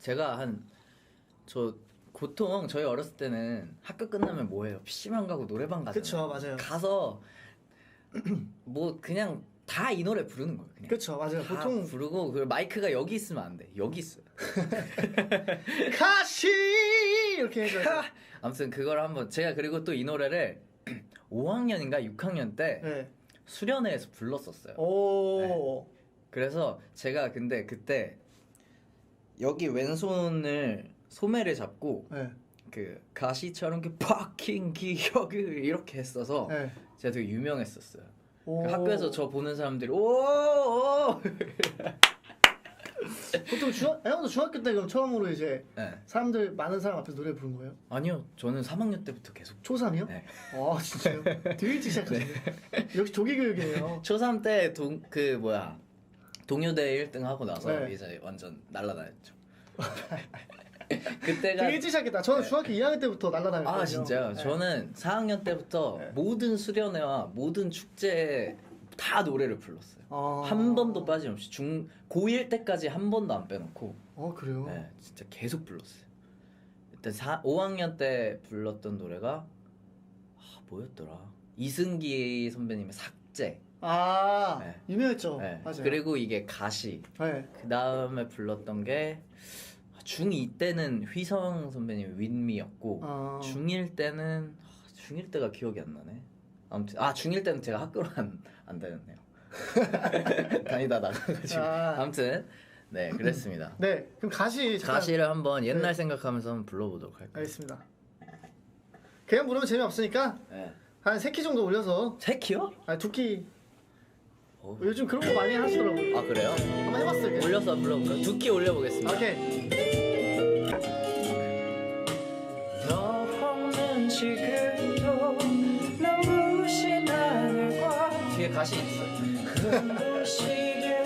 제가 한저 보통 저희 어렸을 때는 학교 끝나면 뭐 해요? PC방 가고 노래방 가잖아요. 그쵸 맞아요. 가서 뭐 그냥 다 이 노래 부르는 거예요. 그냥. 그쵸 맞아요. 다 보통 부르고 그 마이크가 여기 있으면 안 돼. 여기 있어요. 가시 이렇게 해줘야 돼. 아무튼 그걸 한번 제가 그리고 또 이 노래를 5학년인가 6학년 때 네. 수련회에서 불렀었어요. 오. 그래서 제가 근데 그때 여기 왼손을 소매를 잡고 네. 그 가시처럼 그 파킹 기억을 이렇게 했어서 네. 제가 되게 유명했었어요. 오. 그 학교에서 저 보는 사람들이 오. 보통 중학 형도 중학교 때 그럼 처음으로 이제 네. 사람들 많은 사람 앞에서 노래 부른 거예요? 아니요, 저는 3학년 때부터 계속 초3이요? 네. 아 진짜요? 되게 일찍 시작하셨네. 역시 조기 교육이네요. 초3 때 동 그 뭐야 동요대 1등 하고 나서 네. 이제 완전 날라다녔죠. 그때가 되게 일찍 시작했다. 저는 중학교 2학년 때부터 날라다녔거든요. 네. 아 진짜요? 네. 저는 4학년 때부터 네. 모든 수련회와 모든 축제에 다 노래를 불렀어요. 아. 한 번도 빠짐없이 중 고1 때까지 한 번도 안 빼놓고 어 그래요? 네, 진짜 계속 불렀어요. 일단 4, 5학년 때 불렀던 노래가 아, 뭐였더라? 이승기 선배님의 삭제. 아 네. 유명했죠. 네. 맞아요. 그리고 이게 가시. 네. 그 다음에 불렀던 게 중2 때는 휘성 선배님 윈미였고 아. 중1 때는 아, 중1 때가 기억이 안 나네. 아무튼 아 중1 때는 제가 학교를 안, 안 다녔네요. 다니다 나가가지고 아. 아무튼 네 그랬습니다. 네. 그럼 가시 잠깐 가시를 한번 옛날 네. 생각하면서 한번 불러보도록 할까요? 알겠습니다. 그냥 부르면 재미없으니까 네. 한세키 정도 올려서 세 키요? 아니 두키 어. 요즘 그런 거 많이 하시더라고요. 아 그래요? 한번 해봤어요. 그냥. 올려서 불러볼까요? 두 키 올려보겠습니다. 오케이. 너 없는 지금도 눈부신 하늘과 뒤에 가시 있어. 눈부시게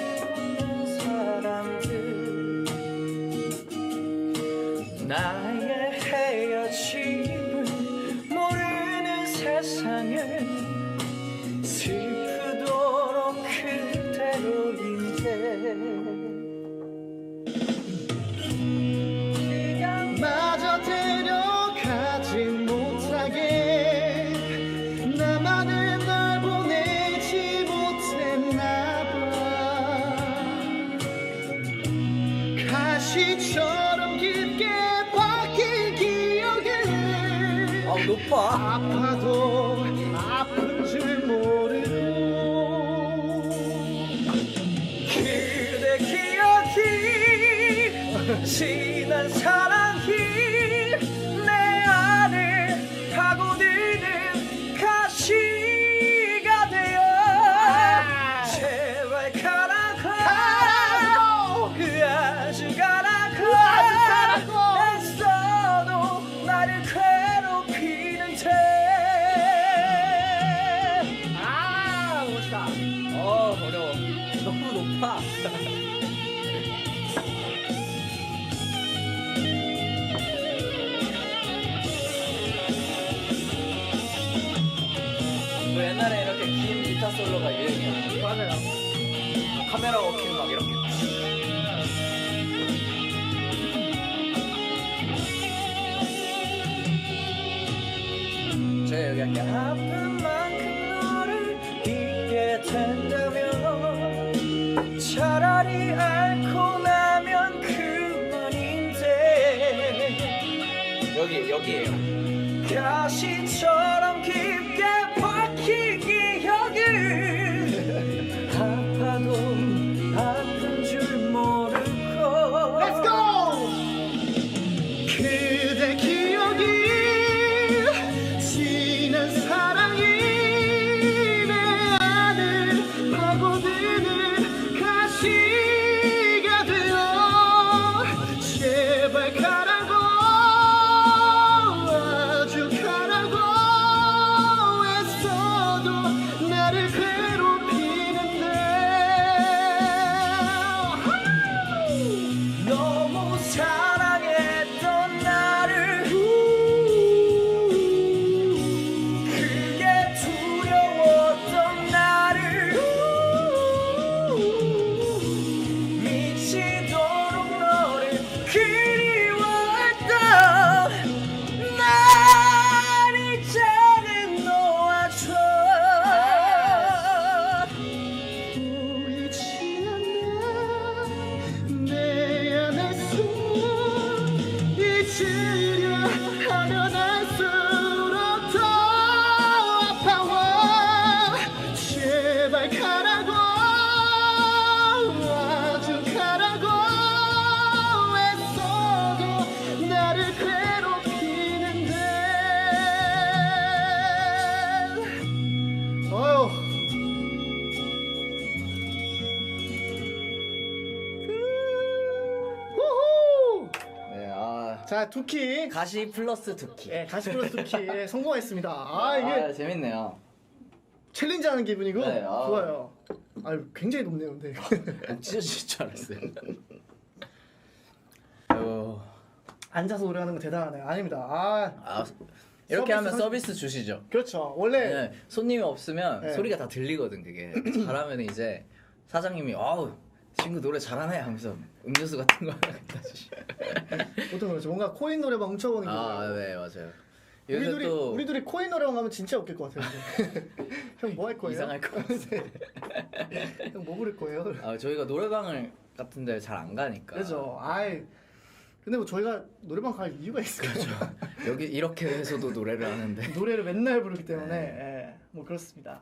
웃는 사람들 나의 헤어짐을 모르는 세상을 시처럼 깊게 박힌 기억을 아 높아. 아파도 아픈 줄 모르고 그대 기억이 지난 사랑이 할게 아픈 만큼 너를 잊게 된다면 차라리 앓고 나면 그만인데. 여기 여기에요. 가시처럼 깊 제발 가라고. 아주 가라고. 애써도 나를 괴롭히는데. 어휴. 우후. 네, 아. 자 두키. 가시 플러스 두키. 예, 가시 플러스 두키 예, 성공했습니다. 아 이게 아, 재밌네요. 챌린지 하는 기분이고 네, 아. 좋아요. 아 굉장히 높네요, 근데. 목 찢어질 줄 알았어요. 아이고, 앉아서 노래하는 거 대단하네요. 아닙니다. 아 아, 이렇게 하면 서비스 서비스 주시죠. 그렇죠. 원래 네, 손님이 없으면 네. 소리가 다 들리거든 그게. 잘하면 이제 사장님이 아우 친구 노래 잘하네 하면서 음료수 같은 거 하나 갖다 주시. 보통 그렇죠. 뭔가 코인 노래방 훔쳐보는 게. 아, 네 맞아요. 우리 둘이 또 우리 둘이 코인 노래방 가면 진짜 웃길 것 같아요. 형 뭐 할 거예요? 이상할 것 같아요. 형뭐 부를 거예요? 아, 저희가 노래방을 같은데 잘 안 가니까. 그렇죠. 아이 근데 뭐 저희가 노래방 갈 이유가 있을까요? 여기 이렇게 해서도 노래를 하는데. 노래를 맨날 부르기 때문에 예, 뭐 그렇습니다.